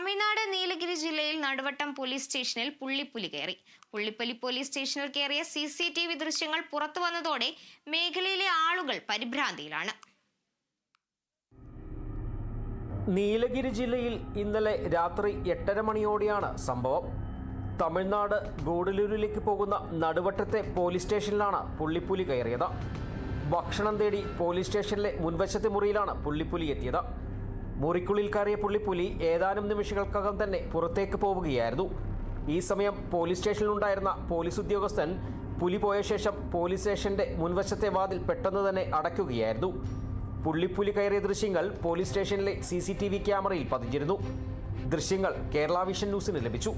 തമിഴ്നാട് നീലഗിരി ജില്ലയിൽ നടുവട്ടം പോലീസ് സ്റ്റേഷനിൽ പുള്ളിപ്പുലി കയറി. പുള്ളിപ്പുലി പോലീസ് സ്റ്റേഷനിൽ കയറിയ സി സി ടി വി ദൃശ്യങ്ങൾ പുറത്തു വന്നതോടെ മേഖലയിലെ ആളുകൾ പരിഭ്രാന്തിയിലാണ്. നീലഗിരി ജില്ലയിൽ ഇന്നലെ രാത്രി എട്ടര മണിയോടെയാണ് സംഭവം. തമിഴ്നാട് ഗൂഡലൂരിലേക്ക് പോകുന്ന നടുവട്ടത്തെ പോലീസ് സ്റ്റേഷനിലാണ് പുള്ളിപ്പുലി കയറിയത്. ഭക്ഷണം തേടി പോലീസ് സ്റ്റേഷനിലെ മുൻവശത്തെ മുറിയിലാണ് പുള്ളിപ്പുലി എത്തിയത്. മുറിക്കുള്ളിൽ കയറിയ പുള്ളിപ്പുലി ഏതാനും നിമിഷങ്ങൾക്കകം തന്നെ പുറത്തേക്ക് പോവുകയായിരുന്നു. ഈ സമയം പോലീസ് സ്റ്റേഷനിലുണ്ടായിരുന്ന പോലീസ് ഉദ്യോഗസ്ഥൻ പുലി പോയ ശേഷം പോലീസ് സ്റ്റേഷന്റെ മുൻവശത്തെ വാതിൽ പെട്ടെന്ന് തന്നെ അടയ്ക്കുകയായിരുന്നു. പുള്ളിപ്പുലി കയറിയ ദൃശ്യങ്ങൾ പോലീസ് സ്റ്റേഷനിലെ സി ക്യാമറയിൽ പതിഞ്ഞിരുന്നു. ദൃശ്യങ്ങൾ കേരള വിഷൻ ന്യൂസിന് ലഭിച്ചു.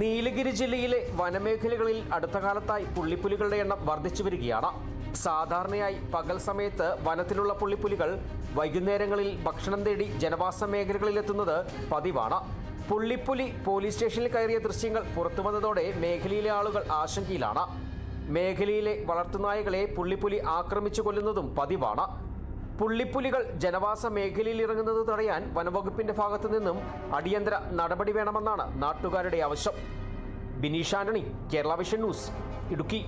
നീലഗിരി ജില്ലയിലെ വനമേഖലകളിൽ അടുത്ത കാലത്തായി പുള്ളിപ്പുലികളുടെ എണ്ണം വർദ്ധിച്ചു വരികയാണ്. സാധാരണയായി പകൽ സമയത്ത് വനത്തിലുള്ള പുള്ളിപ്പുലികൾ വൈകുന്നേരങ്ങളിൽ ഭക്ഷണം തേടി ജനവാസ മേഖലകളിലെത്തുന്നത് പതിവാണ്. പുള്ളിപ്പുലി പോലീസ് സ്റ്റേഷനിൽ കയറിയ ദൃശ്യങ്ങൾ പുറത്തു വന്നതോടെ മേഖലയിലെ ആളുകൾ ആശങ്കയിലാണ്. മേഖലയിലെ വളർത്തുനായകളെ പുള്ളിപ്പുലി ആക്രമിച്ചു കൊല്ലുന്നതും പതിവാണ്. പുള്ളിപ്പുലികൾ ജനവാസ മേഖലയിൽ ഇറങ്ങുന്നത് തടയാൻ വനവകുപ്പിന്റെ ഭാഗത്തു നിന്നും അടിയന്തര നടപടി വേണമെന്നാണ് നാട്ടുകാരുടെ ആവശ്യം. Bineesh Antony Kerala vision news Idukki.